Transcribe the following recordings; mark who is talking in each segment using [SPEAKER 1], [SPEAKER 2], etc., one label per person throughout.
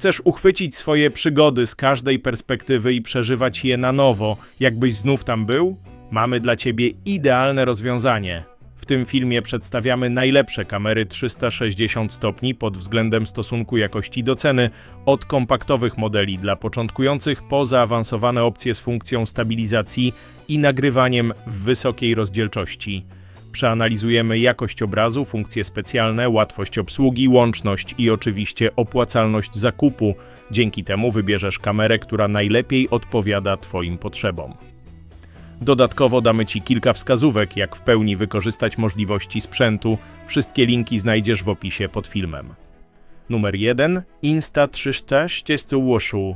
[SPEAKER 1] Chcesz uchwycić swoje przygody z każdej perspektywy i przeżywać je na nowo, jakbyś znów tam był? Mamy dla ciebie idealne rozwiązanie. W tym filmie przedstawiamy najlepsze kamery 360 stopni pod względem stosunku jakości do ceny, od kompaktowych modeli dla początkujących po zaawansowane opcje z funkcją stabilizacji i nagrywaniem w wysokiej rozdzielczości. Przeanalizujemy jakość obrazu, funkcje specjalne, łatwość obsługi, łączność i oczywiście opłacalność zakupu. Dzięki temu wybierzesz kamerę, która najlepiej odpowiada Twoim potrzebom. Dodatkowo damy Ci kilka wskazówek, jak w pełni wykorzystać możliwości sprzętu. Wszystkie linki znajdziesz w opisie pod filmem. Numer 1. Insta360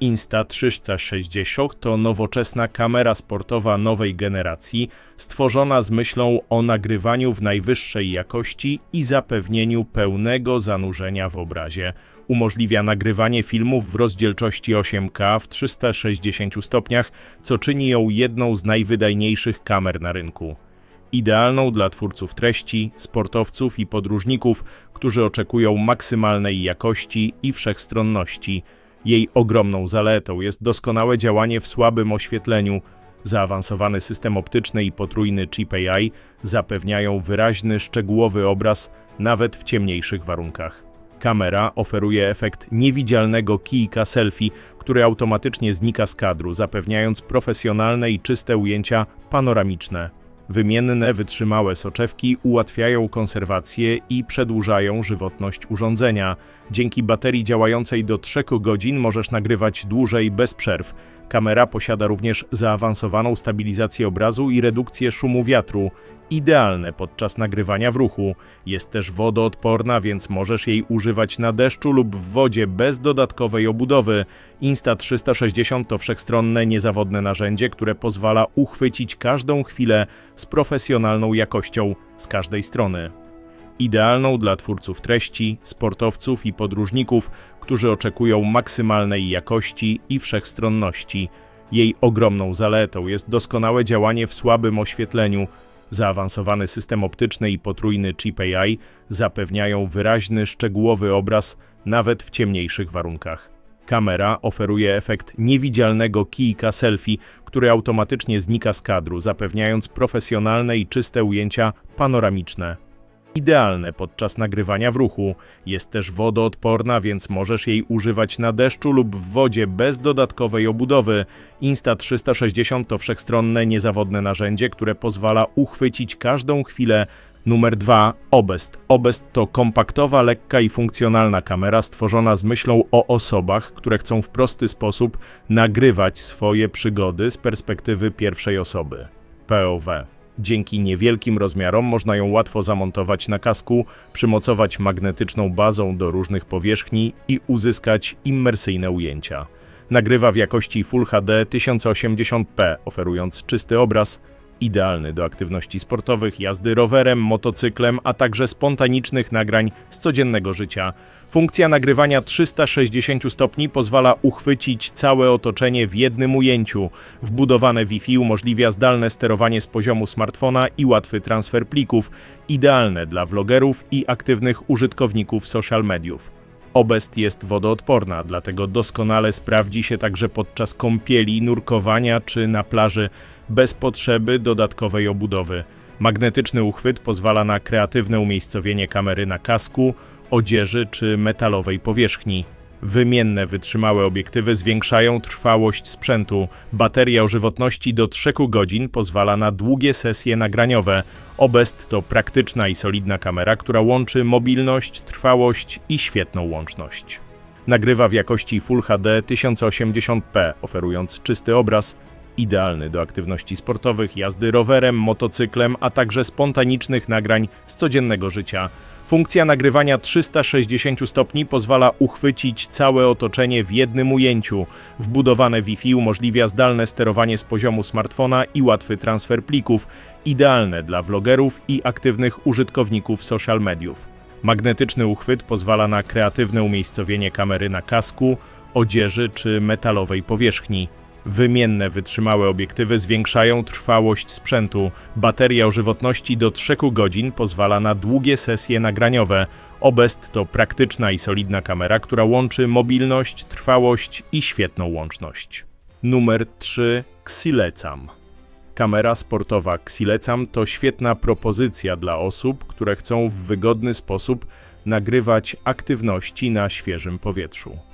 [SPEAKER 1] Insta360 to nowoczesna kamera sportowa nowej generacji, stworzona z myślą o nagrywaniu w najwyższej jakości i zapewnieniu pełnego zanurzenia w obrazie. Umożliwia nagrywanie filmów w rozdzielczości 8K w 360 stopniach, co czyni ją jedną z najwydajniejszych kamer na rynku. Idealną dla twórców treści, sportowców i podróżników, którzy oczekują maksymalnej jakości i wszechstronności – jej ogromną zaletą jest doskonałe działanie w słabym oświetleniu. Zaawansowany system optyczny i potrójny chip AI zapewniają wyraźny, szczegółowy obraz nawet w ciemniejszych warunkach. Kamera oferuje efekt niewidzialnego kijka selfie, który automatycznie znika z kadru, zapewniając profesjonalne i czyste ujęcia panoramiczne. Wymienne, wytrzymałe soczewki ułatwiają konserwację i przedłużają żywotność urządzenia. Dzięki baterii działającej do 3 godzin możesz nagrywać dłużej bez przerw. Kamera posiada również zaawansowaną stabilizację obrazu i redukcję szumu wiatru, idealne podczas nagrywania w ruchu. Jest też wodoodporna, więc możesz jej używać na deszczu lub w wodzie bez dodatkowej obudowy. Insta360 to wszechstronne, niezawodne narzędzie, które pozwala uchwycić każdą chwilę z profesjonalną jakością z każdej strony. Idealną dla twórców treści, sportowców i podróżników, którzy oczekują maksymalnej jakości i wszechstronności. Jej ogromną zaletą jest doskonałe działanie w słabym oświetleniu, Zaawansowany system optyczny i potrójny chip AI zapewniają wyraźny, szczegółowy obraz nawet w ciemniejszych warunkach. Kamera oferuje efekt niewidzialnego kijka selfie, który automatycznie znika z kadru, zapewniając profesjonalne i czyste ujęcia panoramiczne. Idealne podczas nagrywania w ruchu. Jest też wodoodporna, więc możesz jej używać na deszczu lub w wodzie bez dodatkowej obudowy. Insta360 to wszechstronne, niezawodne narzędzie, które pozwala uchwycić każdą chwilę. Numer 2. Obest. Obest to kompaktowa, lekka i funkcjonalna kamera stworzona z myślą o osobach, które chcą w prosty sposób nagrywać swoje przygody z perspektywy pierwszej osoby. POV. Dzięki niewielkim rozmiarom można ją łatwo zamontować na kasku, przymocować magnetyczną bazą do różnych powierzchni i uzyskać immersyjne ujęcia. Nagrywa w jakości Full HD 1080p, oferując czysty obraz, idealny do aktywności sportowych, jazdy rowerem, motocyklem, a także spontanicznych nagrań z codziennego życia. Funkcja nagrywania 360 stopni pozwala uchwycić całe otoczenie w jednym ujęciu. Wbudowane Wi-Fi umożliwia zdalne sterowanie z poziomu smartfona i łatwy transfer plików, idealne dla vlogerów i aktywnych użytkowników social mediów. Obest jest wodoodporna, dlatego doskonale sprawdzi się także podczas kąpieli, nurkowania czy na plaży bez potrzeby dodatkowej obudowy. Magnetyczny uchwyt pozwala na kreatywne umiejscowienie kamery na kasku, odzieży czy metalowej powierzchni. Wymienne, wytrzymałe obiektywy zwiększają trwałość sprzętu. Bateria o żywotności do 3 godzin pozwala na długie sesje nagraniowe. Obest to praktyczna i solidna kamera, która łączy mobilność, trwałość i świetną łączność. Nagrywa w jakości Full HD 1080p, oferując czysty obraz, idealny do aktywności sportowych, jazdy rowerem, motocyklem, a także spontanicznych nagrań z codziennego życia. Funkcja nagrywania 360 stopni pozwala uchwycić całe otoczenie w jednym ujęciu. Wbudowane Wi-Fi umożliwia zdalne sterowanie z poziomu smartfona i łatwy transfer plików, idealne dla vlogerów i aktywnych użytkowników social mediów. Magnetyczny uchwyt pozwala na kreatywne umiejscowienie kamery na kasku, odzieży czy metalowej powierzchni. Wymienne, wytrzymałe obiektywy zwiększają trwałość sprzętu. Bateria o żywotności do 3 godzin pozwala na długie sesje nagraniowe. Obest to praktyczna i solidna kamera, która łączy mobilność, trwałość i świetną łączność. Numer 3 Xylecam. Kamera sportowa Xylecam to świetna propozycja dla osób, które chcą w wygodny sposób nagrywać aktywności na świeżym powietrzu.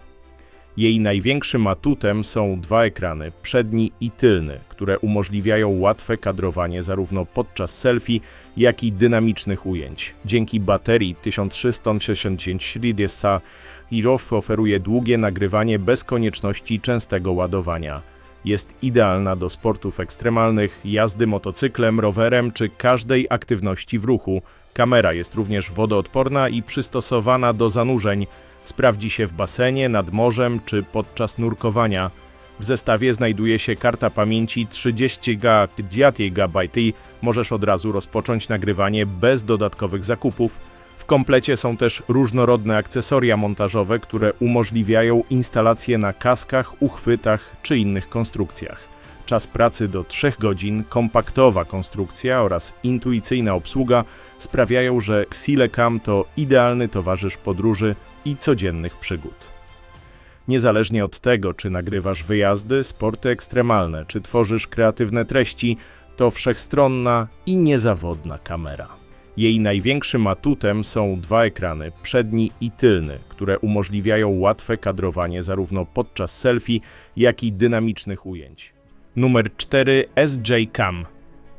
[SPEAKER 1] Jej największym atutem są dwa ekrany, przedni i tylny, które umożliwiają łatwe kadrowanie zarówno podczas selfie, jak i dynamicznych ujęć. Dzięki baterii 1369 mAh Irof oferuje długie nagrywanie bez konieczności częstego ładowania. Jest idealna do sportów ekstremalnych, jazdy motocyklem, rowerem czy każdej aktywności w ruchu. Kamera jest również wodoodporna i przystosowana do zanurzeń. Sprawdzi się w basenie, nad morzem czy podczas nurkowania. W zestawie znajduje się karta pamięci 30 GB. Możesz od razu rozpocząć nagrywanie bez dodatkowych zakupów. W komplecie są też różnorodne akcesoria montażowe, które umożliwiają instalację na kaskach, uchwytach czy innych konstrukcjach. Czas pracy do 3 godzin, kompaktowa konstrukcja oraz intuicyjna obsługa sprawiają, że Xylecam to idealny towarzysz podróży i codziennych przygód. Niezależnie od tego, czy nagrywasz wyjazdy, sporty ekstremalne, czy tworzysz kreatywne treści, to wszechstronna i niezawodna kamera. Jej największym atutem są dwa ekrany, przedni i tylny, które umożliwiają łatwe kadrowanie zarówno podczas selfie, jak i dynamicznych ujęć. Numer 4 SJ Cam.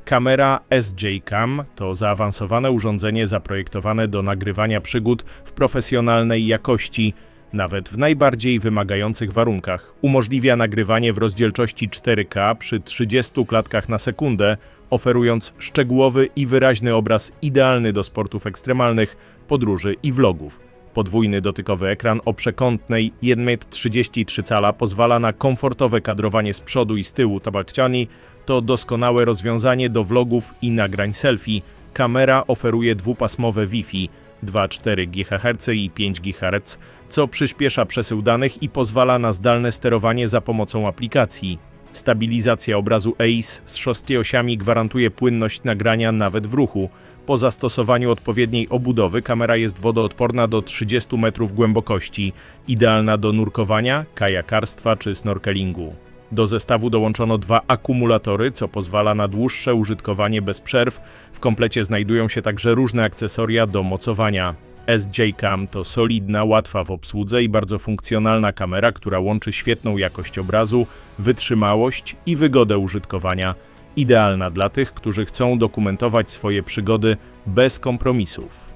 [SPEAKER 1] Kamera SJ Cam to zaawansowane urządzenie zaprojektowane do nagrywania przygód w profesjonalnej jakości, nawet w najbardziej wymagających warunkach. Umożliwia nagrywanie w rozdzielczości 4K przy 30 klatkach na sekundę, oferując szczegółowy i wyraźny obraz idealny do sportów ekstremalnych, podróży i vlogów. Podwójny dotykowy ekran o przekątnej 1,33 cala pozwala na komfortowe kadrowanie z przodu i z tyłu tabaciani. To doskonałe rozwiązanie do vlogów i nagrań selfie. Kamera oferuje dwupasmowe Wi-Fi 2,4 GHz i 5 GHz, co przyspiesza przesył danych i pozwala na zdalne sterowanie za pomocą aplikacji. Stabilizacja obrazu ACE z szostieosiami gwarantuje płynność nagrania nawet w ruchu. Po zastosowaniu odpowiedniej obudowy kamera jest wodoodporna do 30 metrów głębokości, idealna do nurkowania, kajakarstwa czy snorkelingu. Do zestawu dołączono dwa akumulatory, co pozwala na dłuższe użytkowanie bez przerw. W komplecie znajdują się także różne akcesoria do mocowania. SJ Cam to solidna, łatwa w obsłudze i bardzo funkcjonalna kamera, która łączy świetną jakość obrazu, wytrzymałość i wygodę użytkowania. Idealna dla tych, którzy chcą dokumentować swoje przygody bez kompromisów.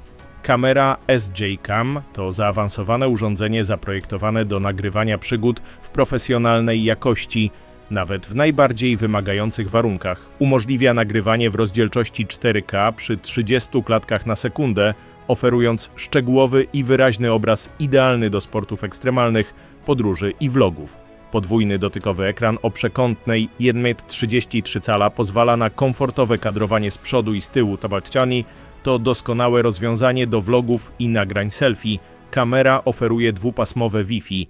[SPEAKER 1] Kamera SJ Cam to zaawansowane urządzenie zaprojektowane do nagrywania przygód w profesjonalnej jakości, nawet w najbardziej wymagających warunkach. Umożliwia nagrywanie w rozdzielczości 4K przy 30 klatkach na sekundę, oferując szczegółowy i wyraźny obraz idealny do sportów ekstremalnych, podróży i vlogów. Podwójny dotykowy ekran o przekątnej 1,33 cala pozwala na komfortowe kadrowanie z przodu i z tyłu tabaciani. To doskonałe rozwiązanie do vlogów i nagrań selfie. Kamera oferuje dwupasmowe Wi-Fi